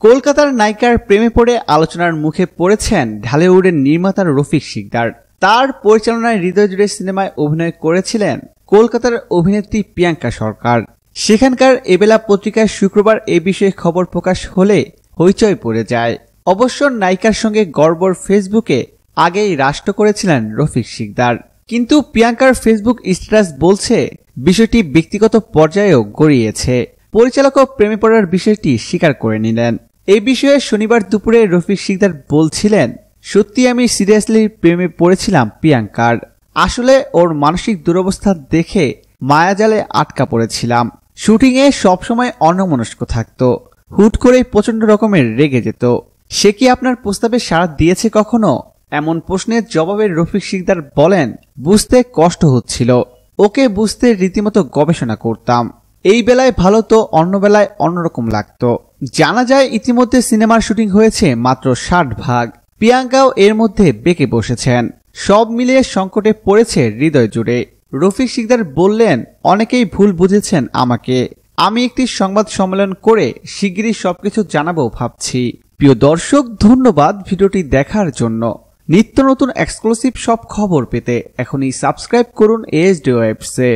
কলকাতার নায়িকার প্রেমে পড়ে আলোচনার মুখে পড়েছেন ঢালিউডের নির্মাতার রফিক শিকদার। তার পরিচালনায় হৃদয় জুড়ে সিনেমায় অভিনয় করেছিলেন কলকাতার অভিনেত্রী প্রিয়াঙ্কা সরকার। সেখানকার এবেলা পত্রিকায় শুক্রবার এ বিষয়ে খবর প্রকাশ হলে হইচই পড়ে যায়। অবশ্য নায়িকার সঙ্গে গর্বর ফেসবুকে আগেই রাষ্ট্র করেছিলেন রফিক শিকদার। কিন্তু প্রিয়াঙ্কার ফেসবুক স্ট্যাটাস বলছে, বিষয়টি ব্যক্তিগত পর্যায়েও গড়িয়েছে। পরিচালকও প্রেমে পড়ার বিষয়টি স্বীকার করে নিলেন। এই বিষয়ে শনিবার দুপুরে রফিক সিকদার বলছিলেন, সত্যি আমি সিরিয়াসলি প্রেমে পড়েছিলাম প্রিয়াঙ্কার। আসলে ওর মানসিক দুরবস্থা দেখে মায়াজালে আটকা পড়েছিলাম। শুটিংয়ে সবসময় অন্যমনস্ক থাকতো। হুট করেই প্রচণ্ড রকমের রেগে যেত। সে কি আপনার প্রস্তাবে সাড়া দিয়েছে কখনো? এমন প্রশ্নের জবাবে রফিক সিকদার বলেন, বুঝতে কষ্ট হচ্ছিল। ওকে বুঝতে রীতিমতো গবেষণা করতাম। এই বেলায় ভালো তো অন্য বেলায় অন্যরকম লাগতো। জানা যায় ইতিমধ্যে সিনেমার শুটিং হয়েছে মাত্র ষাট ভাগ। প্রিয়াঙ্কাও এর মধ্যে বেঁকে বসেছেন। সব মিলিয়ে সংকটে পড়েছে হৃদয় জুড়ে। রফিক শিকদার বললেন, অনেকেই ভুল বুঝেছেন আমাকে। আমি একটি সংবাদ সম্মেলন করে শিগগিরই সবকিছু জানাব ভাবছি। প্রিয় দর্শক, ধন্যবাদ ভিডিওটি দেখার জন্য। নিত্য নতুন এক্সক্লুসিভ সব খবর পেতে এখনই সাবস্ক্রাইব করুন এসডি ওয়েবসে